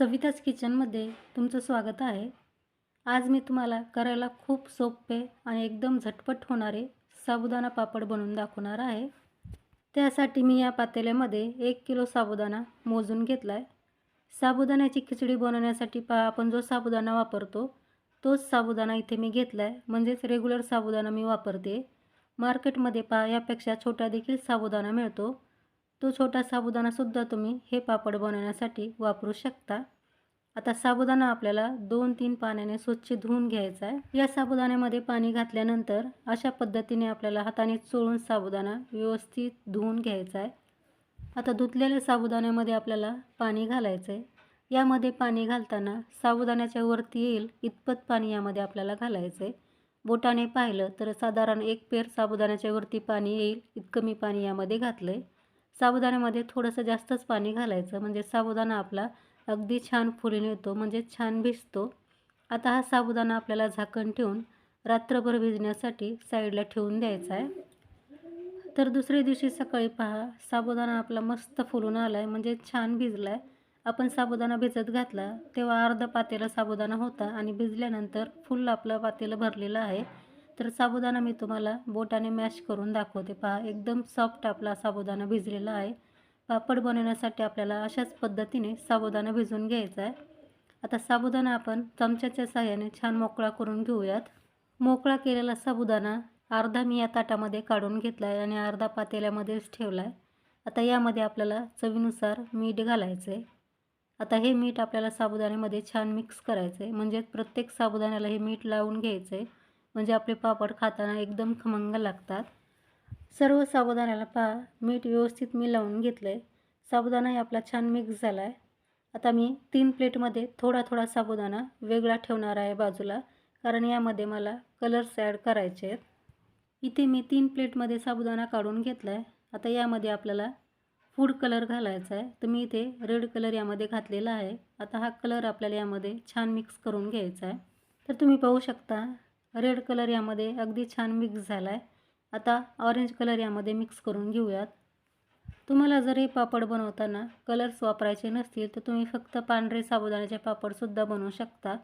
सविताच किचनमध्ये तुमचं स्वागत आहे. आज मी तुम्हाला करायला खूप सोपे आणि एकदम झटपट होणारे साबुदाणा पापड बनवून दाखवणार आहे. त्यासाठी मी या पातेल्यामध्ये एक किलो साबुदाणा मोजून घेतला आहे साबुदाण्याची खिचडी बनवण्यासाठी पहा आपण जो साबुदाणा वापरतो तोच साबुदाणा इथे मी घेतला आहे म्हणजेच रेग्युलर साबुदाणा मी वापरते. मार्केटमध्ये पहा यापेक्षा छोटा देखील साबुदाणा मिळतो. तो छोटा साबुदाणासुद्धा तुम्ही हे पापड बनवण्यासाठी वापरू शकता. आता साबुदाणा आपल्याला दोन तीन पाण्याने स्वच्छ धुवून घ्यायचा आहे. या साबुदाण्यामध्ये पाणी घातल्यानंतर अशा पद्धतीने आपल्याला हाताने चोळून साबुदाणा व्यवस्थित धुवून घ्यायचा आहे. आता धुतलेल्या साबुदाण्यामध्ये आपल्याला पाणी घालायचं आहे यामध्ये पाणी घालताना साबुदाण्याच्या वरती येईल इतपत पाणी यामध्ये आपल्याला घालायचं आहे बोटाने पाहिलं तर साधारण एक पेर साबुदाण्याच्या वरती पाणी येईल. इतकं मी पाणी यामध्ये घातलं आहे साबुदाण्यामध्ये थोडंसं जास्तच पाणी घालायचं. म्हणजे साबुदाणा आपला अगदी छान फुलून येतो म्हणजे छान भिजतो. आता हा साबुदाणा आपल्याला झाकण ठेवून रात्रभर भिजण्यासाठी साईडला ठेवून द्यायचा आहे. तर दुसऱ्या दिवशी सकाळी पहा साबुदाणा आपला मस्त फुलून आला आहे म्हणजे छान भिजला आहे आपण साबुदाणा भिजत घातला तेव्हा अर्ध पातेलं साबुदाणा होता आणि भिजल्यानंतर फुल आपलं पातेलं भरलेलं आहे. तर साबुदाणा मी तुम्हाला बोटाने मॅश करून दाखवते. पहा एकदम सॉफ्ट आपला साबुदाणा भिजलेला आहे. पापड बनवण्यासाठी आपल्याला अशाच पद्धतीने साबुदाणा भिजवून घ्यायचा आहे. आता साबुदाणा आपण चमच्याच्या साह्याने छान मोकळा करून घेऊयात. मोकळा केलेला साबुदाणा अर्धा मी या ताटामध्ये काढून घेतला आहे आणि अर्धा पातेल्यामध्येच ठेवला आहे आता यामध्ये आपल्याला चवीनुसार मीठ घालायचं आहे आता हे मीठ आपल्याला साबुदाण्यामध्ये छान मिक्स करायचं आहे म्हणजे प्रत्येक साबुदाण्याला हे मीठ लावून घ्यायचं आहे म्हणजे आपले पापड खाताना एकदम खमंग लागतात. सर्व साबुदाण्याला पहा मीठ व्यवस्थित मी लावून घेतलं आहे साबुदाणाही आपला छान मिक्स झाला आहे आता मी तीन प्लेटमध्ये थोडा थोडा साबुदाणा वेगळा ठेवणार आहे बाजूला कारण यामध्ये मला कलर्स ॲड करायचे आहेत. इथे मी तीन प्लेटमध्ये साबुदाणा काढून घेतला आहे आता यामध्ये आपल्याला फूड कलर घालायचा आहे. तर मी इथे रेड कलर यामध्ये घातलेला आहे. आता हा कलर आपल्याला यामध्ये छान मिक्स करून घ्यायचा आहे. तर तुम्ही पाहू शकता रेड कलर यामध्ये अगदी छान मिक्स झाला आहे आता ऑरेंज कलर यामध्ये मिक्स करून घेऊयात. तुम्हाला जर हे पापड बनवताना कलर्स वापरायचे नसतील तर तुम्ही फक्त पांढरे साबुदाण्याचे पापडसुद्धा बनवू शकता.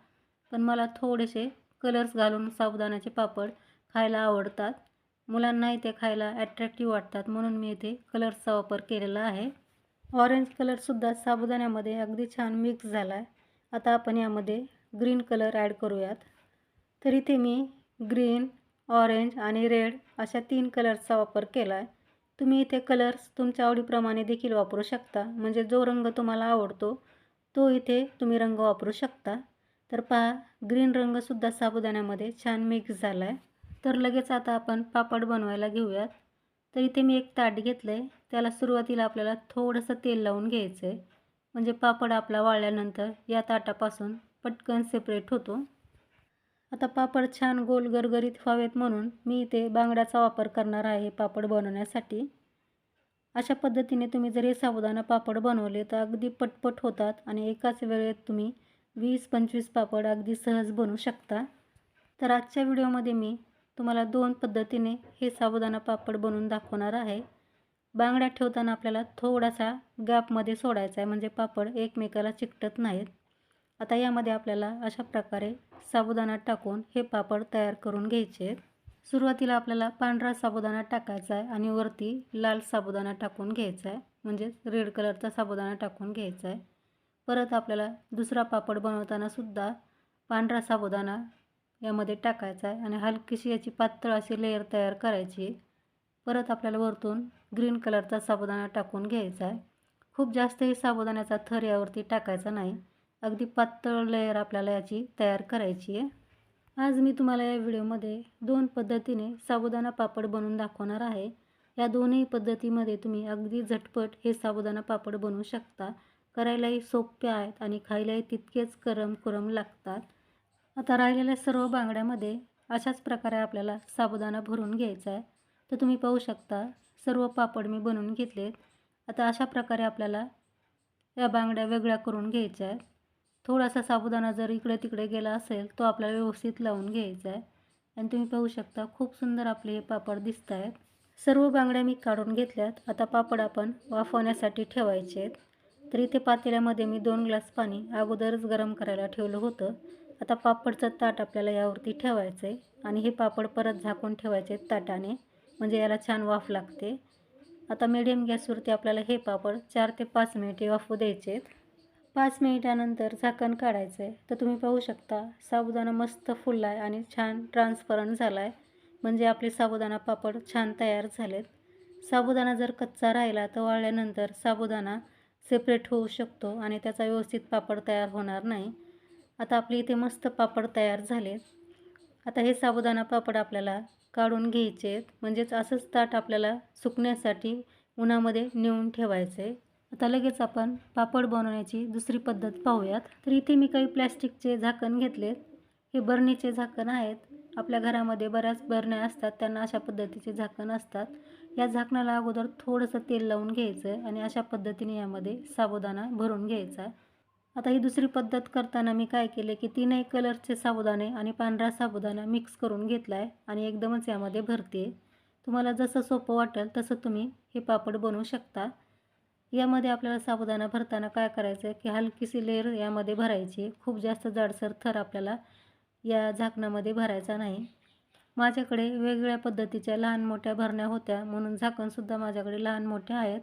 पण मला थोडेसे कलर्स घालून साबुदाण्याचे पापड खायला आवडतात. मुलांनाही ते खायला ॲट्रॅक्टिव्ह वाटतात म्हणून मी इथे कलर्सचा वापर केलेला आहे. ऑरेंज कलरसुद्धा साबुदाण्यामध्ये अगदी छान मिक्स झाला आहे आता आपण यामध्ये ग्रीन कलर ॲड करूयात. तर इथे मी ग्रीन ऑरेंज आणि रेड अशा तीन कलर्सचा वापर केला आहे तुम्ही इथे कलर्स तुमच्या आवडीप्रमाणे देखील वापरू शकता. म्हणजे जो रंग तुम्हाला आवडतो तो इथे तुम्ही रंग वापरू शकता. तर पहा ग्रीन रंगसुद्धा साबुदाण्यामध्ये छान मिक्स झाला आहे तर लगेच आता आपण पापड बनवायला घेऊयात. तर इथे मी एक ताट घेतलं आहे त्याला सुरुवातीला आपल्याला थोडंसं तेल लावून घ्यायचं आहे म्हणजे पापड आपला वाळल्यानंतर या ताटापासून पटकन सेपरेट होतो. आता पापड छान गोल गरगरीत व्हावेत म्हणून मी इथे बांगड्याचा वापर करणार आहे पापड बनवण्यासाठी. अशा पद्धतीने तुम्ही जर हे साबुदाणा पापड बनवले तर अगदी पटपट होतात आणि एकाच वेळेत तुम्ही वीस पंचवीस पापड अगदी सहज बनवू शकता. तर आजच्या व्हिडिओमध्ये मी तुम्हाला दोन पद्धतीने हे साबुदाणा पापड बनवून दाखवणार आहे. बांगड्या ठेवताना आपल्याला थोडासा गॅपमध्ये सोडायचा आहे म्हणजे पापड एकमेकाला चिकटत नाहीत. आता यामध्ये आपल्याला अशा प्रकारे साबुदाणा टाकून हे पापड तयार करून घ्यायचे. आहेत सुरुवातीला आपल्याला पांढरा साबुदाणा टाकायचा आहे आणि वरती लाल साबुदाणा टाकून घ्यायचा आहे म्हणजेच रेड कलरचा साबुदाणा टाकून घ्यायचा आहे. परत आपल्याला दुसरा पापड बनवताना सुद्धा पांढरा साबुदाणा यामध्ये टाकायचा आहे आणि हलकीशी याची पातळ अशी लेअर तयार करायची परत आपल्याला वरतून ग्रीन कलरचा साबुदाणा टाकून घ्यायचा आहे. खूप जास्तही साबुदाण्याचा थर यावरती टाकायचा नाही. अगदी पातळ लेअर आपल्याला याची तयार करायची आहे. आज मी तुम्हाला या व्हिडिओमध्ये दोन पद्धतीने साबुदाणा पापड बनवून दाखवणार आहे. या दोन्ही पद्धतीमध्ये तुम्ही अगदी झटपट हे साबुदाणा पापड बनवू शकता. करायलाही सोपे आहेत आणि खायलाही तितकेच करम कुरम लागतात. आता राहिलेल्या सर्व बांगड्यामध्ये अशाच प्रकारे आपल्याला साबुदाणा भरून घ्यायचा आहे. तर तुम्ही पाहू शकता सर्व पापड मी बनवून घेतलेत. आता अशा प्रकारे आपल्याला या बांगड्या वेगळ्या करून घ्यायच्या आहेत. थोडासा साबुदाणा जर इकडे तिकडे गेला असेल तो आपल्याला व्यवस्थित लावून घ्यायचा आहे. आणि तुम्ही पाहू शकता खूप सुंदर आपले हे पापड दिसत आहेत. सर्व बांगड्या मी काढून घेतल्यात. आता पापड आपण वाफवण्यासाठी ठेवायचे आहेत. तर इथे पातेल्यामध्ये मी दोन ग्लास पाणी अगोदरच गरम करायला ठेवलं होतं. आता पापडचं ताट आपल्याला यावरती ठेवायचं आहे आणि हे पापड परत झाकून ठेवायचे ताटाने. म्हणजे याला छान वाफ लागते. आता मीडियम गॅसवरती आपल्याला हे पापड चार ते पाच मिनिटे वाफू द्यायचे आहेत. पाच मिनिटानंतर झाकण काढायचं आहे तर तुम्ही पाहू शकता साबुदाणा मस्त फुलला आहे आणि छान ट्रान्सपरंट झाला आहे म्हणजे आपले साबुदाणा पापड छान तयार झालेत. साबुदाणा जर कच्चा राहिला तर वाळल्यानंतर साबुदाणा सेपरेट होऊ शकतो आणि त्याचा व्यवस्थित पापड तयार होणार नाही. आता आपली इथे मस्त पापड तयार झाले आता हे साबुदाणा पापड आपल्याला काढून घ्यायचे आहेत म्हणजेच असंच ताट आपल्याला सुकण्यासाठी उन्हामध्ये नेऊन ठेवायचे आता लगेच आपण पापड बनवण्याची दुसरी पद्धत पाहूयात. तर इथे मी काही प्लॅस्टिकचे झाकण घेतलेत हे बरणीचे झाकण आहेत. आपल्या घरामध्ये बऱ्याच बरण्या असतात. त्यांना अशा पद्धतीचे झाकण असतात. या झाकणाला अगोदर थोडंसं तेल लावून घ्यायचं आहे आणि अशा पद्धतीने यामध्ये साबुदाणा भरून घ्यायचा. आता ही दुसरी पद्धत करताना मी काय केले की तीनही कलरचे साबुदाणे आणि पांढरा साबुदाणा मिक्स करून घेतला आहे आणि एकदमच यामध्ये भरते तुम्हाला जसं सोपं वाटेल तसं तुम्ही हे पापड बनवू शकता. यामध्ये आपल्याला साबुदाणा भरताना काय करायचं आहे की हलकीशी लेअर यामध्ये भरायची. खूप जास्त जाडसर थर आपल्याला या झाकणामध्ये भरायचा नाही. माझ्याकडे वेगवेगळ्या पद्धतीच्या लहान मोठ्या भरण्या होत्या. म्हणून झाकणसुद्धा माझ्याकडे लहान मोठ्या आहेत.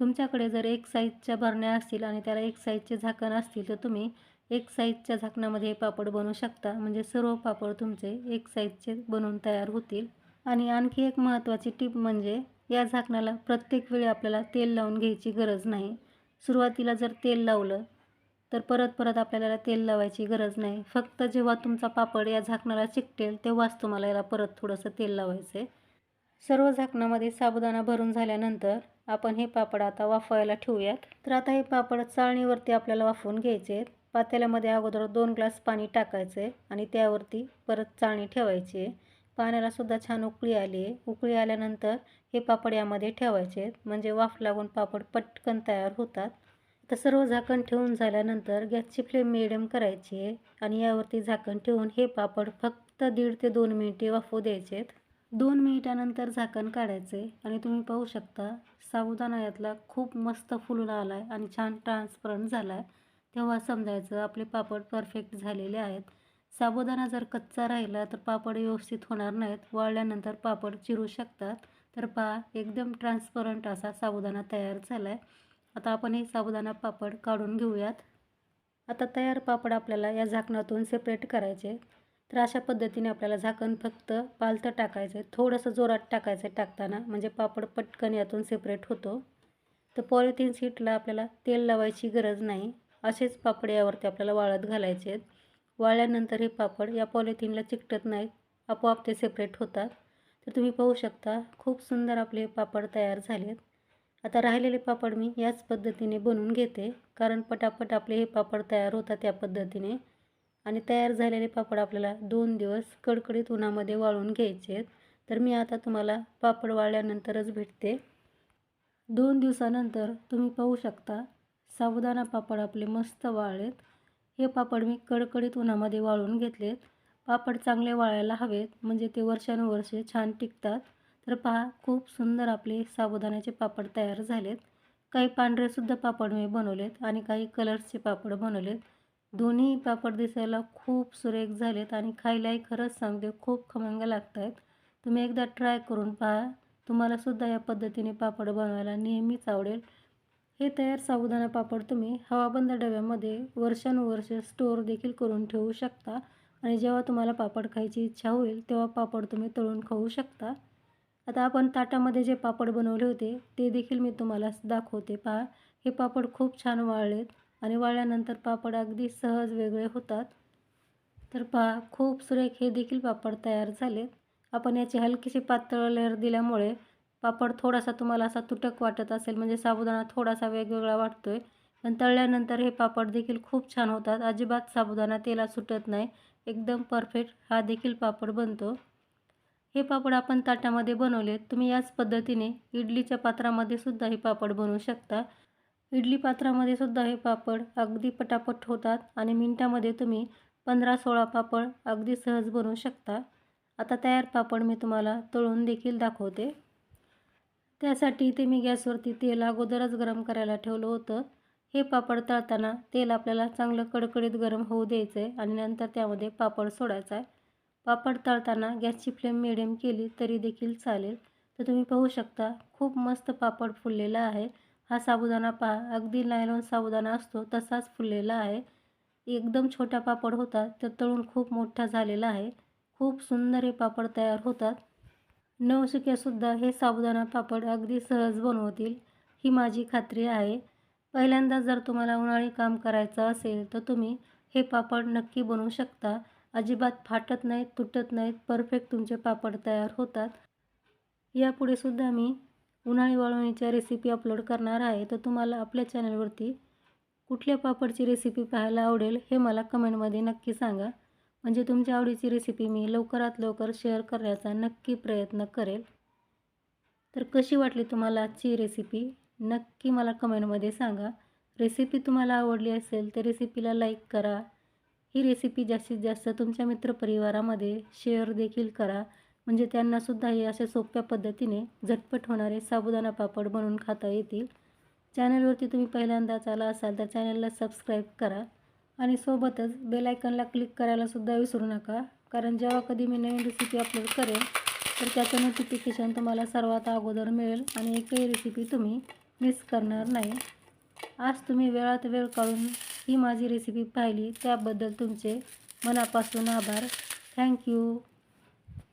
तुमच्याकडे जर एक साईजच्या भरण्या असतील आणि त्याला एक साईजचे झाकण असतील तर तुम्ही एक साईजच्या झाकणामध्ये हे पापड बनवू शकता. म्हणजे सर्व पापड तुमचे एक साईजचे बनवून तयार होतील. आणि आणखी एक महत्त्वाची टीप म्हणजे या झाकणाला प्रत्येक वेळी आपल्याला तेल लावून घ्यायची गरज नाही. सुरुवातीला जर तेल लावलं तर परत परत आपल्याला तेल लावायची गरज नाही. फक्त जेव्हा तुमचा पापड या झाकणाला चिकटेल तेव्हाच तुम्हाला याला परत थोडंसं तेल लावायचं आहे सर्व झाकणामध्ये साबुदाणा भरून झाल्यानंतर आपण हे पापड आता वाफवायला ठेवूयात. तर आता हे पापड चाळणीवरती आपल्याला वाफवून घ्यायचे आहेत. पातेल्यामध्ये अगोदर दोन ग्लास पाणी टाकायचं आहे आणि त्यावरती परत चाळणी ठेवायची आहे. पाण्याला सुद्धा छान उकळी आली. आहे उकळी आल्यानंतर हे पापड यामध्ये ठेवायचे. आहेत म्हणजे वाफ लागून पापड पटकन तयार होतात. तर सर्व झाकण ठेवून झाल्यानंतर गॅसची फ्लेम मिडियम करायची आहे आणि यावरती झाकण ठेवून हे पापड फक्त दीड ते दोन मिनिटे वाफू द्यायचे आहेत दोन मिनिटानंतर झाकण काढायचे आणि तुम्ही पाहू शकता साबुदाणा यातला खूप मस्त फुलून आला आहे आणि छान ट्रान्सपरंट झाला आहे तेव्हा समजायचं आपले पापड परफेक्ट झालेले आहेत. साबुदाणा जर कच्चा राहिला तर पापड व्यवस्थित होणार नाहीत. वाळल्यानंतर पापड चिरू शकतात. तर पहा एकदम ट्रान्सपरंट असा साबुदाणा तयार झाला आहे आता आपण हे साबुदाणा पापड काढून घेऊयात. आता तयार पापड आपल्याला या झाकणातून सेपरेट करायचे. तर अशा पद्धतीने आपल्याला झाकण फक्त पालतं टाकायचं आहे थोडंसं जोरात टाकायचं आहे टाकताना. म्हणजे पापड पटकन यातून सेपरेट होतो. तर पॉलिथिन सीटला आपल्याला तेल लावायची गरज नाही. असेच पापड यावरती आपल्याला वाळत घालायचे आहेत वाळल्यानंतर हे पापड या पॉलिथिनला चिकटत नाहीत आपोआप ते सेपरेट होतात. तर तुम्ही पाहू शकता खूप सुंदर आपले पापड तयार झालेत. आता राहिलेले पापड मी याच पद्धतीने बनवून घेते कारण पटापट आपले हे पापड तयार होतात त्या पद्धतीने. आणि तयार झालेले पापड आपल्याला दोन दिवस कडकडीत उन्हामध्ये वाळून घ्यायचे आहेत. तर मी आता तुम्हाला पापड वाळल्यानंतरच भेटते. दोन दिवसानंतर तुम्ही पाहू शकता साबुदाणा पापड आपले मस्त वाळलेत. हे पापड मी कडकडीत उन्हामध्ये वाळून घेतलेत पापड चांगले वाळायला हवेत म्हणजे ते वर्षानुवर्षे छान टिकतात. तर पहा खूप सुंदर आपले साबुदाण्याचे पापड तयार झालेत. काही पांढरेसुद्धा पापड मी बनवलेत आणि काही कलर्सचे पापड बनवलेत. दोन्ही पापड दिसायला खूप सुरेख झालेत आणि खायलाही खरंच सांगते खूप खमंग लागत आहेत तुम्ही एकदा ट्राय करून पहा. तुम्हालासुद्धा या पद्धतीने पापड बनवायला नेहमीच आवडेल. हे तयार साबुदाणा पापड तुम्ही हवाबंद डब्यामध्ये वर्षानुवर्ष स्टोअर देखील करून ठेवू शकता. आणि जेव्हा तुम्हाला पापड खायची इच्छा होईल तेव्हा पापड तुम्ही तळून खाऊ शकता. आता आपण ताटामध्ये जे पापड बनवले होते ते देखील मी तुम्हाला दाखवते. पहा हे पापड खूप छान वाळलेत आणि वाळल्यानंतर पापड अगदी सहज वेगळे होतात. तर पहा खूप सुरेख हे देखील पापड तयार झालेत. आपण याची हलकीशी पातळ लेअर दिल्यामुळे पापड थोडासा तुम्हाला असा तुटक वाटत असेल म्हणजे साबुदाणा थोडासा वेगवेगळा वाटतो आहे पण तळल्यानंतर हे पापड देखील खूप छान होतात. अजिबात साबुदाणा तेला सुटत नाही. एकदम परफेक्ट हा देखील पापड बनतो. हे पापड आपण ताटामध्ये बनवले तुम्ही याच पद्धतीने इडलीच्या पात्रामध्ये सुद्धा हे पापड बनवू शकता. इडली पात्रामध्ये सुद्धा हे पापड अगदी पटापट होतात आणि मिनटामध्ये तुम्ही पंधरा सोळा पापड अगदी सहज बनवू शकता. आता तयार पापड मी तुम्हाला तळून देखील दाखवते. त्यासाठी इथे मी गॅसवरती तेल अगोदरच गरम करायला ठेवलं होतं. हे पापड तळताना तेल आपल्याला चांगलं कडकडीत गरम होऊ द्यायचं आहे आणि नंतर त्यामध्ये पापड सोडायचा आहे पापड तळताना गॅसची फ्लेम मिडियम केली तरी देखील चालेल. तर तुम्ही पाहू शकता खूप मस्त पापड फुललेला आहे. हा साबुदाणा पहा अगदी नायलॉन साबुदाणा असतो तसाच फुललेला आहे. एकदम छोटा पापड होता तर तळून खूप मोठा झालेला आहे. खूप सुंदर हे पापड तयार होतात. नवशिक्यासुद्धा हे साबुदाणा पापड अगदी सहज बनवतील ही माझी खात्री आहे. पहिल्यांदा जर तुम्हाला उन्हाळी काम करायचं असेल तर तुम्ही हे पापड नक्की बनवू शकता. अजिबात फाटत नाहीत तुटत नाहीत परफेक्ट तुमचे पापड तयार होतात. यापुढे सुद्धा मी उन्हाळी वाळवणीच्या रेसिपी अपलोड करणार आहे तर तुम्हाला आपल्या चॅनलवरती कुठल्या पापडची रेसिपी पाहायला आवडेल हे मला कमेंटमध्ये नक्की सांगा. म्हणजे तुमच्या आवडीची रेसिपी मी लवकरात लवकर शेअर करण्याचा नक्की प्रयत्न करेल. तर कशी वाटली तुम्हाला आजची रेसिपी नक्की मला कमेंटमध्ये सांगा. रेसिपी तुम्हाला आवडली असेल तर रेसिपीला लाईक करा. ही रेसिपी जास्तीत जास्त तुमच्या मित्रपरिवारामध्ये शेअर देखील करा. म्हणजे त्यांनासुद्धा हे अशा सोप्या पद्धतीने झटपट होणारे साबुदाणा पापड बनवून खाता येतील. चॅनलवरती तुम्ही पहिल्यांदाच आला असाल तर चॅनलला सबस्क्राईब करा. आणि सोबतच बेलायकनला क्लिक करायलासुद्धा विसरू नका. कारण जेव्हा कधी मी नवीन रेसिपी अपलोड करेन तर त्याचं नोटिफिकेशन तुम्हाला सर्वात अगोदर मिळेल आणि एकही रेसिपी तुम्ही मिस करणार नाही. आज तुम्ही वेळात वेळ काढून ही माझी रेसिपी पाहिली त्याबद्दल तुमचे मनापासून आभार. थँक्यू